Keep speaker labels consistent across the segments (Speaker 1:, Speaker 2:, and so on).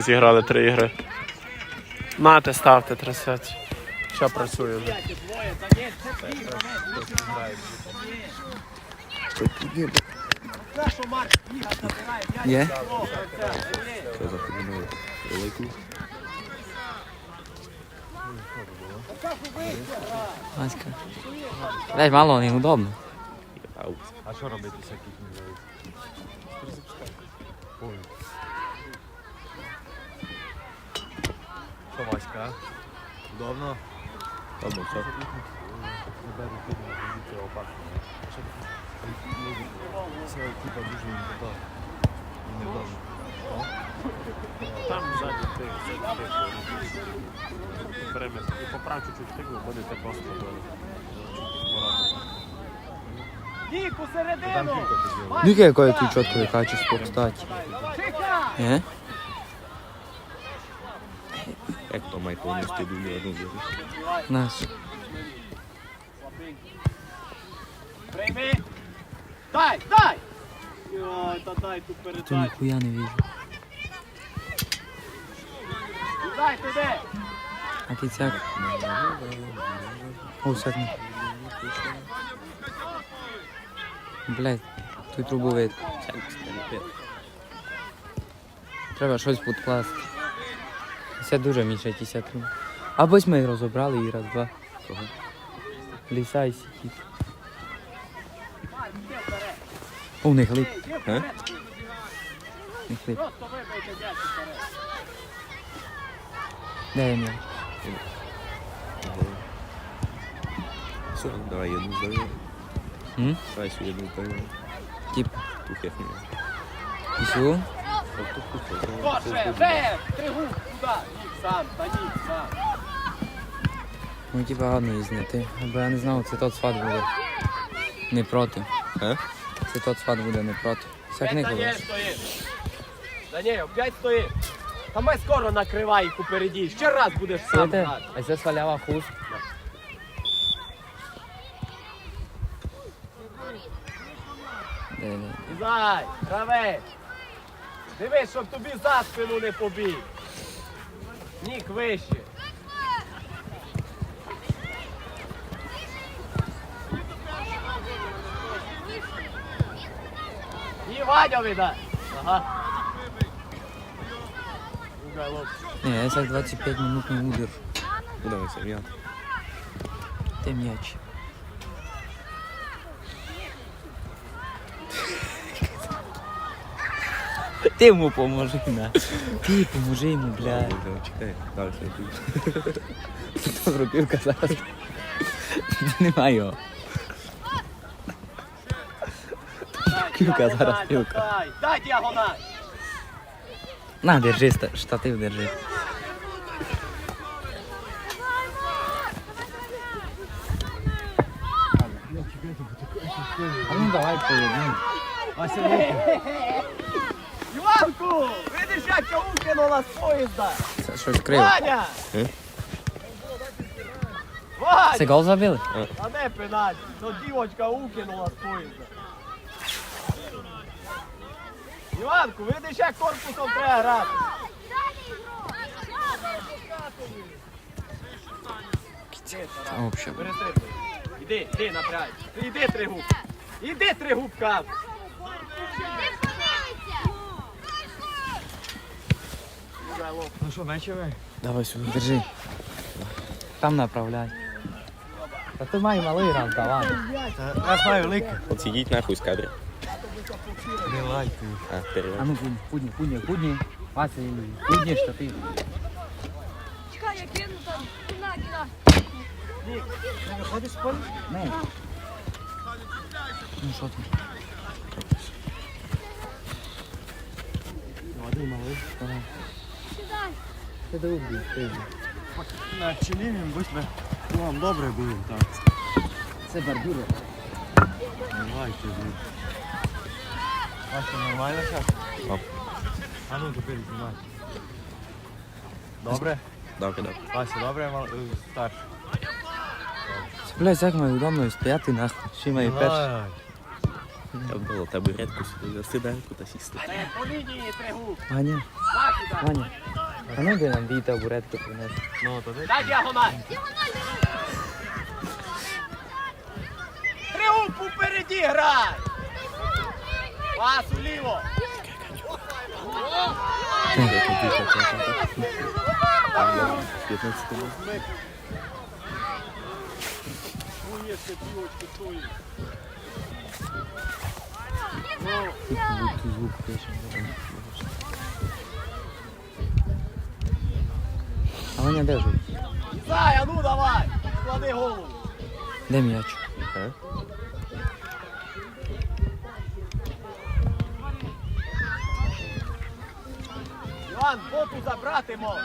Speaker 1: Зіграли три ігри. Нате, ставте, трясець. Що працює вже?
Speaker 2: Є? Васька. Блять, мало неудобно.
Speaker 3: А що робити всяких не дають? Що, Васька, а? Удобно?
Speaker 4: Або що?
Speaker 3: Заберу фільм, це опасно. Це типа дуже неудобно. І невдобно.
Speaker 1: Там ззаді ти, ти. Перемір. І поправ чуть-чуть тигу, будете просто
Speaker 5: Ніку, середину!
Speaker 3: кілька ти зробив.
Speaker 2: Ну какое тут четкое качество, кстати. Е?
Speaker 4: Як то має повністю дуже одну віру?
Speaker 2: Наш.
Speaker 5: Прийми! Дай, дай! Ой, та дай ту
Speaker 2: Тут
Speaker 5: передачу.
Speaker 2: ніхуя не вижу.
Speaker 5: Дай туди!
Speaker 2: А кицяк. О, сяк. не. Блять, тут трубу вид. Треба щось підкласти. Це дуже мішать ся трубу. Або ось ми розібрали і раз, два.
Speaker 4: Кого?
Speaker 2: Ліса і сіть. О? Не глиб.
Speaker 5: Просто вибийте.
Speaker 2: Де я м'яч?
Speaker 4: Все, давай одну здаю.
Speaker 2: М?
Speaker 4: Давай сюди одну здаю.
Speaker 2: Тип.
Speaker 4: Ту херню.
Speaker 2: Ісю?
Speaker 5: Боже, вже! Тригух, туди! Нік сам, та нік сам.
Speaker 2: Ну типа гарно її. Бо я не знав, це тот сват буде. Не проти.
Speaker 4: А?
Speaker 2: Це тот сват буде не проти. Сяк не
Speaker 5: П'ять Даніель
Speaker 2: колиш.
Speaker 5: стоїть. П'ять стоїть. Та ми скоро накривай їх упереді. Ще раз будеш сам грати.
Speaker 2: а це свалява хуст. Де, де?
Speaker 5: Зай, гравець. Дивись, щоб тобі за спину не побіг. Нік вище. І Ваня видай. Ага.
Speaker 2: Ні, я сяк 25 минут не удержу.
Speaker 4: Це м'яти.
Speaker 2: Ти м'яч. Ти йому поможи, на. Ти поможи йому, бля.
Speaker 4: Чекай, далі йду.
Speaker 2: Добре, півка зараз. Немає його.
Speaker 5: Дай,
Speaker 2: Пілка, зараз пілка.
Speaker 5: Дай, діагональ.
Speaker 2: На, держи, штатив держи. А ну давай поїдемо.
Speaker 5: Іванку, видиш, як я укинула з поїзда?
Speaker 2: Це щось криво.
Speaker 5: Ваня!
Speaker 4: Е?
Speaker 5: Ваня!
Speaker 2: Це гол забили?
Speaker 5: А не пенальті, то дівочка укинула з поїзда. Іванку, видиш, як корпусом треба грати?
Speaker 2: Та вообще.
Speaker 5: Перестрибуй. Іди, іди, напрягай. Іди три губ. Іди три губка.
Speaker 3: Ну що, мечеве?
Speaker 2: Давай сюди, держи. Там направляй. Та ти має малий раз, давай.
Speaker 3: Я знаю велике.
Speaker 4: От сидіть нахуй з кадри.
Speaker 3: Не лайки.
Speaker 4: А,
Speaker 2: А
Speaker 4: перевер.
Speaker 2: ну худні, худні, худні. Вася, худні штатив.
Speaker 6: Чекай, як він там кіна, кіна.
Speaker 2: Не. Ну що ти?
Speaker 3: Молодий малий.
Speaker 2: Давай.
Speaker 6: Сідай.
Speaker 2: Ти до убій, ти.
Speaker 3: На чолі він будь би. Вам добре було, так.
Speaker 2: Це бордюри.
Speaker 3: Не лайки, блін. Вася, нормально зараз?
Speaker 4: Оп.
Speaker 3: А ну тепер знімай. Добре?
Speaker 4: Добре, добре.
Speaker 3: Вася, добре, мал... е, старший?
Speaker 2: Блядь, як має удобно стояти нахуй. Ще має перший.
Speaker 3: Давай.
Speaker 4: Було табуретку сюди, за сиденьку та сісти.
Speaker 5: Тригуб.
Speaker 2: Ваня, Ваня. А ну де нам дві табуретки принести?
Speaker 1: Ну, то
Speaker 5: Дай діагональ. Тригуб попереді грай. Пас уліво.
Speaker 4: Тихо,
Speaker 2: А Ваня де живе?
Speaker 5: Зай, а ну давай. Склади голову.
Speaker 2: Де м'яч?
Speaker 4: А?
Speaker 5: Іван, боту забрати мов.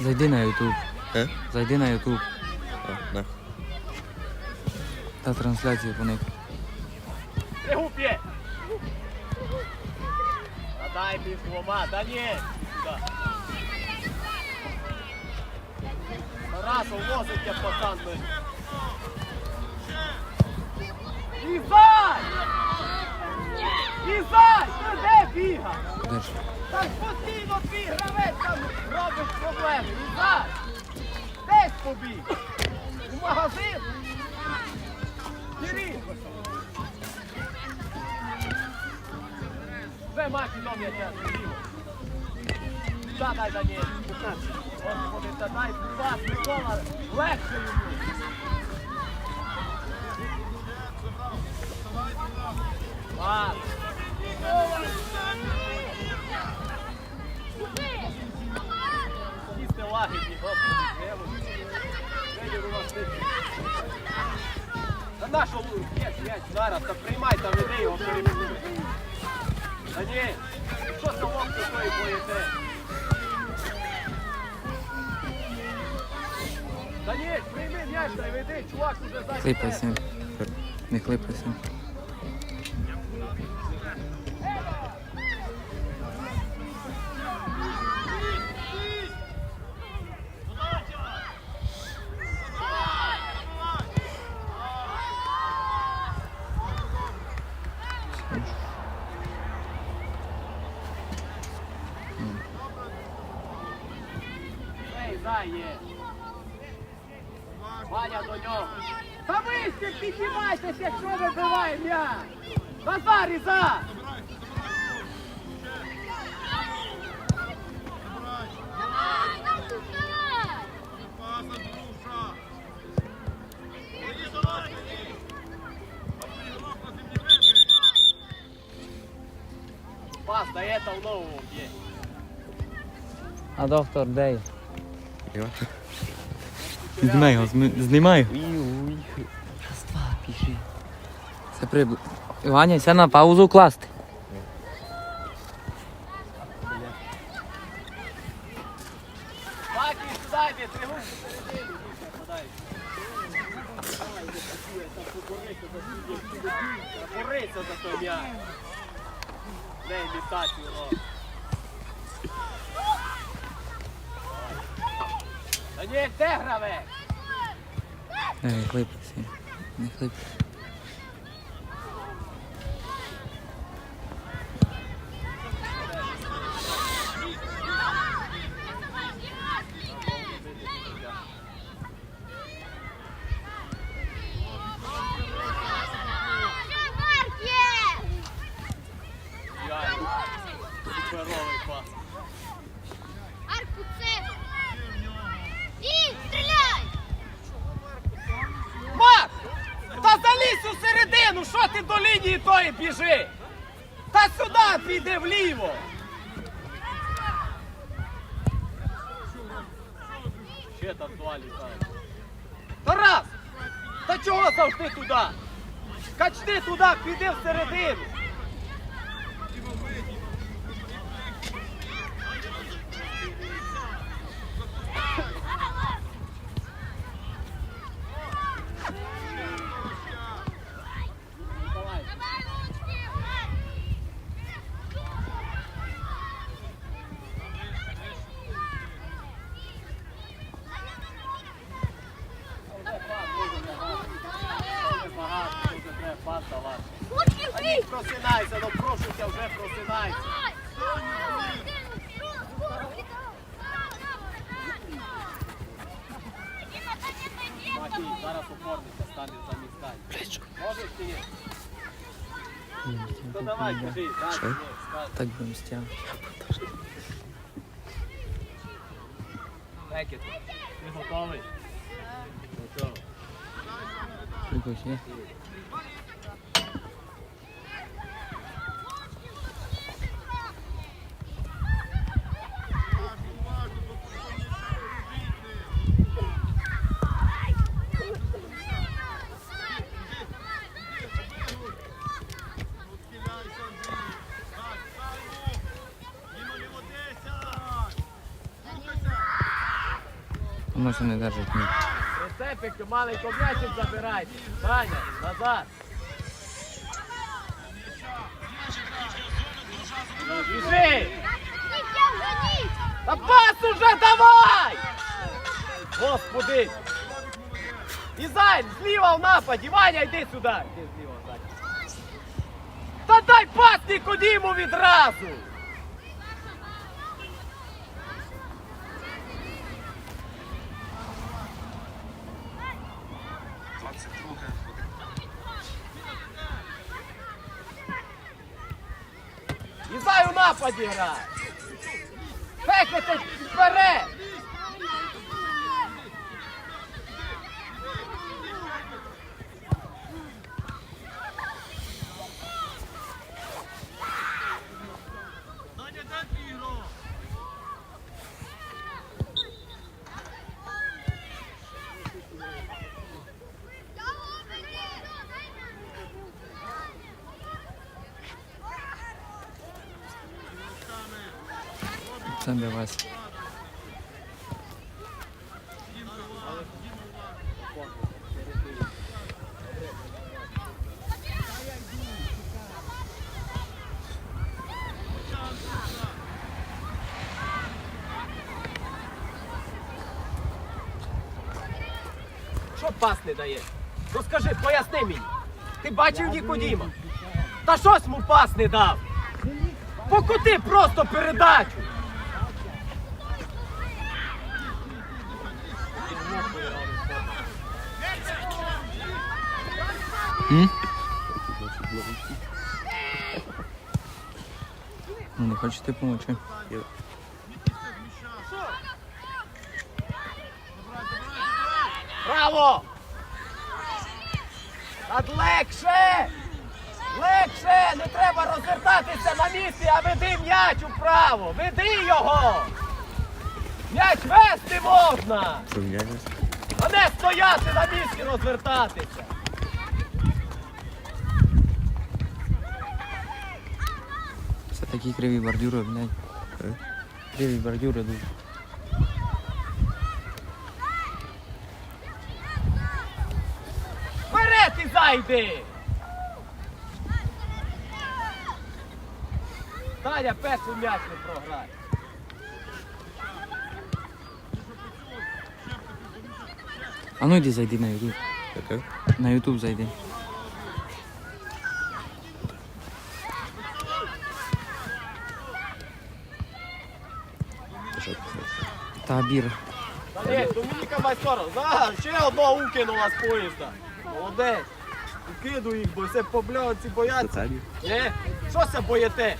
Speaker 2: Зайди на Ютуб.
Speaker 4: Е?
Speaker 2: Зайди на Ютуб. Та трансляція по них.
Speaker 5: Тригуб є. Надай між двома. Да ні. Сюди. Тарасов возить я пацан. блин. Ізай! Ізай! Ти де бігав?
Speaker 2: Де ж?
Speaker 5: Так постійно твій гравець там робиш проблеми. Ізай! Десь побіг. Задай за ним. Господи, дай пас, Микола, легше йому. Пас. Їсти лагідні, господи. Та нащо є, є, зараз, та приймай та веди його перемінуй. Та що салон такої боїте? Та ні, прийми м'яч та й веди, чувак уже зайняв.
Speaker 2: Хлипайся. Не хлипайся.
Speaker 5: нього. Та вище піднімайтеся, якщо вибиває м'яч. Назар, Іза! Пас, дає та в новому б'є.
Speaker 2: А доктор де? Знімай його, знімай. Раз, два, піши. Це прибли. Ваня, ся на паузу класти.
Speaker 5: Баки, сюди йди, три гуси середину, Міша, подай. Борися за той м'яч. Не імітацію робить. Та ні, де гравець?
Speaker 2: Не хлипайся. Не хлипайся.
Speaker 5: Ідеально. Суперовий пас.
Speaker 6: Арку, це! І стріляй!
Speaker 5: Марк! Та залізь у середину, що ти до біжи? Та сюди піде вліво. Ще там два літають. Тарас! Та чого завжди туди? Качни туди, піди всередину. Давай. Вже пас. просинайся. Матій, зараз опорниця стане замість Дані. Можеш чи ні? Дані,
Speaker 4: Що?
Speaker 2: Так будемо стягнути.
Speaker 5: Ти готовий? Готовий.
Speaker 2: Якось є. Може не держить ні.
Speaker 5: Рецепик, маленько м'ячик забирайте. Саня, назад. Біжи! Та пас уже давай! Господи! Дизайн, зліва в нападі, Ваня, йди сюди. Та дай пас Нікодіму відразу! Дизайн у нападі вперед!
Speaker 2: Це для вас.
Speaker 5: Що пас не дає? Скажи, поясни мені. Ти бачив Нікодіма? Та щось йому пас не дав. Покути просто передачу.
Speaker 2: М? Ну, не хочете помочи.
Speaker 5: Браво! Так легше! Легше! Не треба розвертатися на місці, а веди м'яч управо! Веди його! М'яч вести можна! А не стояти на місці розвертатися!
Speaker 2: Такі криві бордюри, блядь.
Speaker 4: Е?
Speaker 2: Криві бордюри дуже.
Speaker 5: Вперед і зайди! Таня перший м'яч не програє.
Speaker 2: А ну йди зайди на ютуб. На ютуб зайди. Табір.
Speaker 5: Та ні, Домініка Майсторов, да, ще одного укинула з поїзда. Молодець. Укидуй їх, бо все поблянці
Speaker 4: Це
Speaker 5: бояться.
Speaker 4: табі?
Speaker 5: Що це боїте?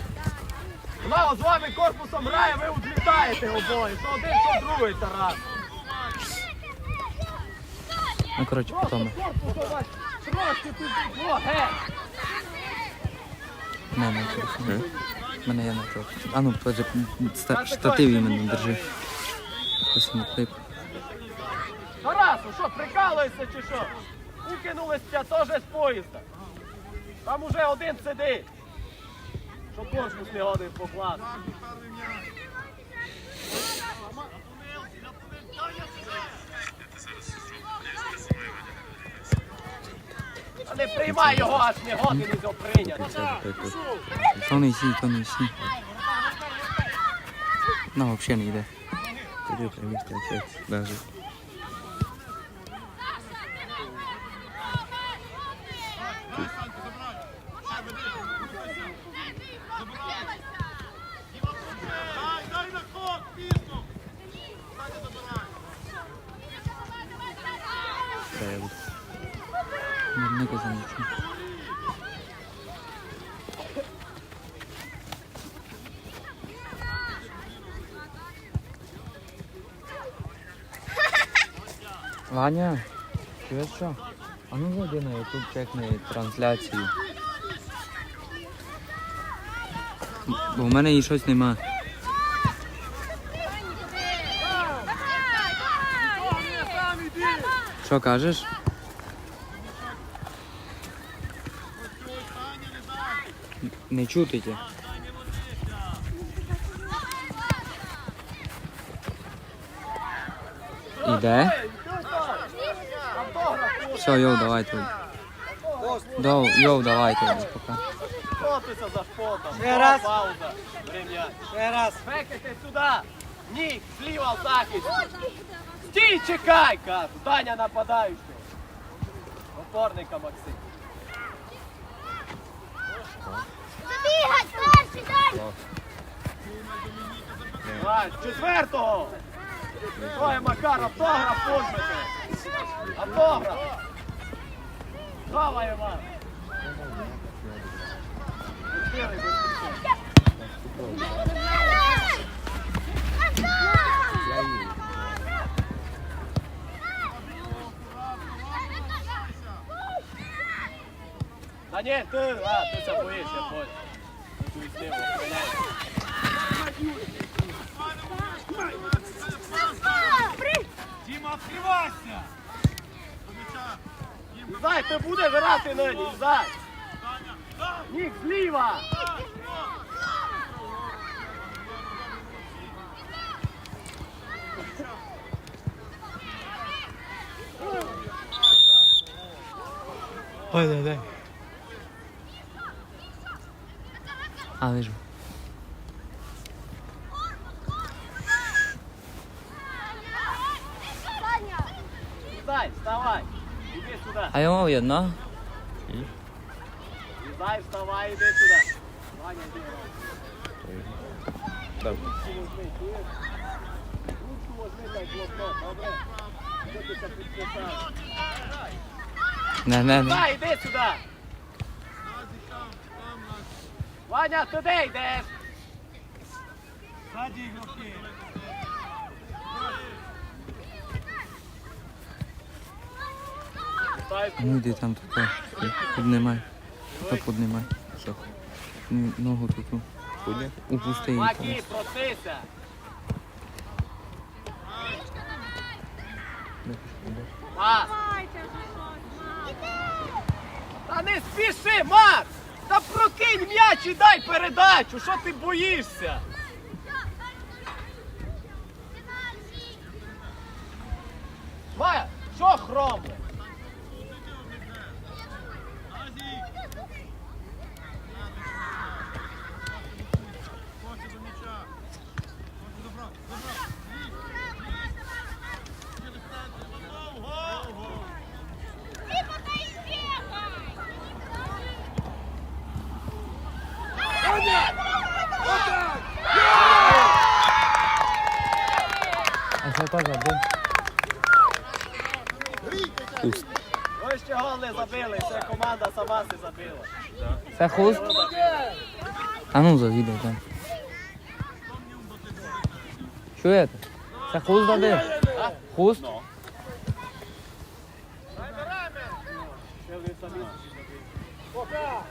Speaker 5: Вона з вами корпусом грає, ви відлітаєте обоє. То один, то другий Тарас.
Speaker 2: Ну, коротше, потім.
Speaker 5: Трошки тут. О, ге!
Speaker 2: Не, не, телефон.
Speaker 4: Е?
Speaker 2: Мене є на телефон. А ну, подожди, штатив іменно держи. Клип.
Speaker 5: Тарасу, що, прикалуєшся чи що? Укинулися теж з поїзда. Там уже один сидить. Що корпус не годин покласти. А не приймай його, аж не годин його прийняти.
Speaker 2: То не сі, то не сі. Ну, взагалі не йде.
Speaker 4: Тоді примісти отець.
Speaker 2: Ваня, чуєш що? А ну зайди на YouTube, чекни трансляцію. Бо в мене її щось нема. Що кажеш? Не чути тебе. Іде? Все, йоу, давайте. Дов, йоу, давайте. Пока.
Speaker 5: За шпотом.
Speaker 3: Ще раз.
Speaker 5: Пауза. Врем'я.
Speaker 3: Ще раз.
Speaker 5: Фекайте сюди. Ні, зліва в захист. Стій, чекай, кажу. Даня нападаючий. Опорника Максим.
Speaker 6: Забігать, перший, дай!
Speaker 5: Давай, четвертого. Ой, Макар, автограф возьмете. Автограф. Давай, Іван. Даніель, ти, а, ти це боїш, Ти будеш грати на ній, Зай! Нік, зліва!
Speaker 2: Ой, дай, дай. А, вижу.
Speaker 5: Зай, вставай! Іди сюди!
Speaker 2: А йому видно?
Speaker 5: Зай, вставай, іди сюди! Ваня, іди.
Speaker 4: Так.
Speaker 5: Ручку возьми, чуєш? Ручку возьми, дай блокнот, добре? Що ти це підписав?
Speaker 2: Не, не, не.
Speaker 5: Зай, іди сюди! Ваня, туди йдеш!
Speaker 3: Ззаді ігроки.
Speaker 5: Зай,
Speaker 2: А ну йди там тут. Піднімай. Та піднімай. Ну, Ногу тут. Упусти її.
Speaker 5: Макі, просися! Макс! Та не спіши, Макс! Та прокинь м'яч і дай передачу! Що ти боїшся? Майя, що хромле?
Speaker 2: Що?
Speaker 4: Пуст.
Speaker 5: Ви ще гол не забили, це команда сама се забила.
Speaker 2: Це хуст? А ну завідай там. Чуєте? Це хуст забив? Хуст?
Speaker 5: Ще ви самі
Speaker 2: Так.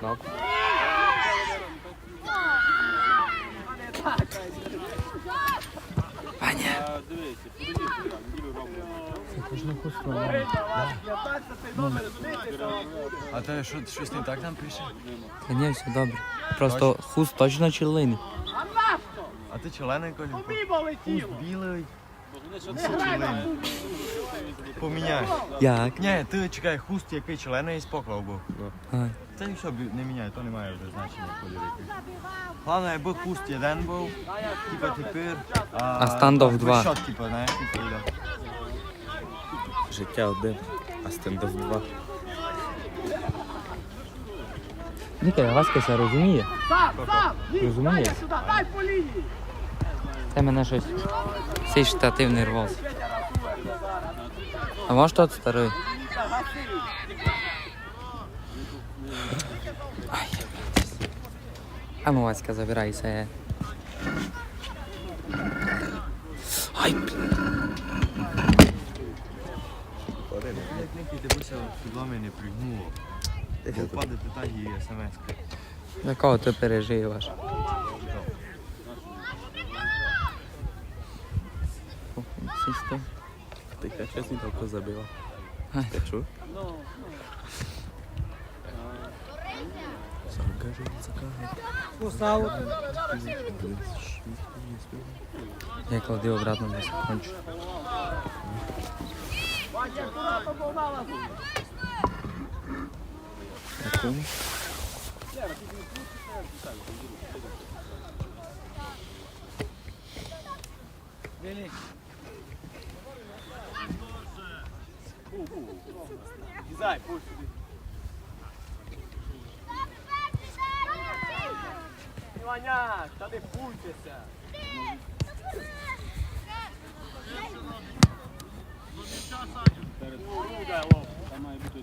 Speaker 4: Так.
Speaker 2: Це ж не хуст.
Speaker 5: 15 номер змітися.
Speaker 3: А ти що, щось не так там пише?
Speaker 2: Та ні, все добре. Просто хуст точно черлини.
Speaker 5: А
Speaker 3: ти колі?
Speaker 5: Побіба летіло.
Speaker 3: Білий.
Speaker 5: Не
Speaker 3: Поміняй.
Speaker 2: Як?
Speaker 3: Ні, ти чекай, хуст який члений із поклав був.
Speaker 2: Ай.
Speaker 3: Це і все не міняє, то немає вже значення. Головне, якби хуст один був, типа тепер.
Speaker 2: А стандоф два.
Speaker 3: Що, типа, знаєш, типа.
Speaker 4: Життя один, а стендов два.
Speaker 2: Ніка, Васькася розуміє? Розуміє?
Speaker 5: дай по лінії!
Speaker 2: Це мене щось. Цей штатив не рвався. А може тот старий?
Speaker 5: Гаси!
Speaker 2: А ну, Васька, забирайся. Ай, блін.
Speaker 3: Як Ники під вами не пригнуло. Бо так і смс.
Speaker 2: За кого ти переживаш? О, сісти.
Speaker 4: Ty chce si to zabila.
Speaker 2: Aj.
Speaker 4: Tak čo? Zaangažuj sa
Speaker 2: Я клади обратно не закончу.
Speaker 5: Ваня, акуратно, бо мала.
Speaker 2: Якому?
Speaker 5: Зай, пусть сюди. Іваняк, та не пуйтеся.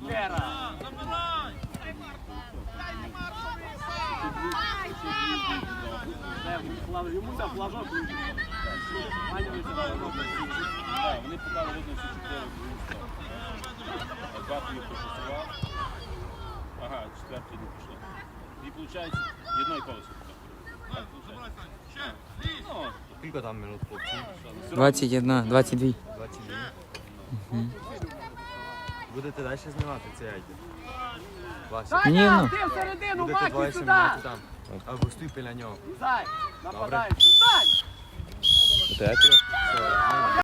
Speaker 5: Вера. Йому за флажок. Аня, ви це
Speaker 1: Вони покали видно, що чотири були А два їх попрацював. Ага, четвертий не пішло. І виходить, єдної колесо. Так, виходить. Ну,
Speaker 3: Скільки там минут, хлопці?
Speaker 2: 21, 22.
Speaker 3: 22. Будете далі знімати цей айдер? Вася,
Speaker 5: Таня,
Speaker 2: Ні,
Speaker 5: ти всередину,
Speaker 3: будете
Speaker 5: Макс,
Speaker 3: 20
Speaker 5: сюди.
Speaker 3: минут там. Або стій біля нього.
Speaker 5: Зай, нападай. Сюди.
Speaker 4: To ja teraz